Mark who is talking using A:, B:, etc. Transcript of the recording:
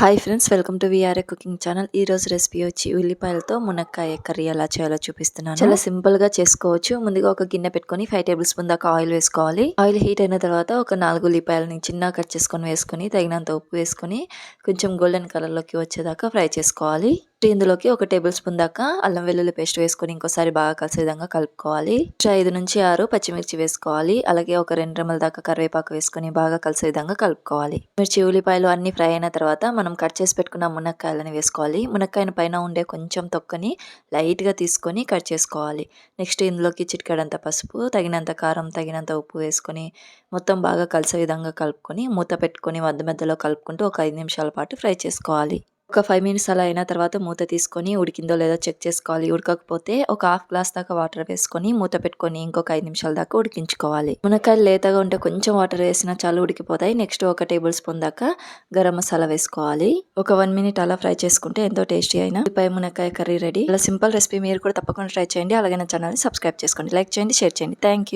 A: Hi friends welcome to VRA cooking channel. ఈ రోజు recipe వచ్చి ఉల్లిపాయలతో మునక్కాయ కర్రీ ఎలా చేయాలో చూపిస్తున్నాను. చాలా సింపుల్గా చేసుకోవచ్చు. ముందుగా ఒక గిన్నె పెట్టుకొని ఫైవ్ టేబుల్ స్పూన్ దాకా ఆయిల్ వేసుకోవాలి. ఆయిల్ హీట్ అయిన తర్వాత ఒక నాలుగు ఉల్లిపాయలని చిన్నగా కట్ చేసుకొని వేసుకొని తగినంత ఉప్పు వేసుకొని కొంచెం గోల్డెన్ కలర్లోకి వచ్చేదాకా ఫ్రై చేసుకోవాలి. ఇందులోకి ఒక టేబుల్ స్పూన్ దాకా అల్లం వెల్లుల్లి పేస్ట్ వేసుకొని ఇంకోసారి బాగా కలిసే విధంగా కలుపుకోవాలి. ఐదు నుంచి ఆరు పచ్చిమిర్చి వేసుకోవాలి. అలాగే ఒక రెండు రెమ్మల దాకా కరివేపాకు వేసుకొని బాగా కలిసే విధంగా కలుపుకోవాలి. మిర్చి ఉల్లిపాయలు అన్ని ఫ్రై అయిన తర్వాత మనం కట్ చేసి పెట్టుకున్న మునక్కాయలని వేసుకోవాలి. మునక్కాయన పైన ఉండే కొంచెం తొక్కని లైట్గా తీసుకొని కట్ చేసుకోవాలి. నెక్స్ట్ ఇందులోకి చిటికడంత పసుపు తగినంత కారం తగినంత ఉప్పు వేసుకొని మొత్తం బాగా కలిసే విధంగా కలుపుకొని మూత పెట్టుకొని మధ్య మధ్యలో కలుపుకుంటూ ఒక ఐదు నిమిషాల పాటు ఫ్రై చేసుకోవాలి. ఒక ఫైవ్ మినిట్స్ అలా అయిన తర్వాత మూత తీసుకొని ఉడికిందో లేదో చెక్ చేసుకోవాలి. ఉడకకపోతే ఒక హాఫ్ గ్లాస్ దాకా వాటర్ వేసుకొని మూత పెట్టుకొని ఇంకొక ఐదు నిమిషాల దాకా ఉడికించుకోవాలి. మునక్కాయలు లేతగా ఉంటే కొంచెం వాటర్ వేసినా చాలా ఉడికిపోతాయి. నెక్స్ట్ ఒక టేబుల్ స్పూన్ దాకా గరం మసాలా వేసుకోవాలి. ఒక వన్ మినిట్ అలా ఫ్రై చేసుకుంటే ఎంతో టేస్టీ అయినా పై మునక్కాయ కర్రీ రెడీ ఇలా సింపుల్ రెసిపీ మీరు కూడా తప్పకుండా ట్రై చేయండి. అలాగే నా ఛానల్ని సబ్స్క్రైబ్ చేసుకోండి. లైక్ చేయండి షేర్ చేయండి. థ్యాంక్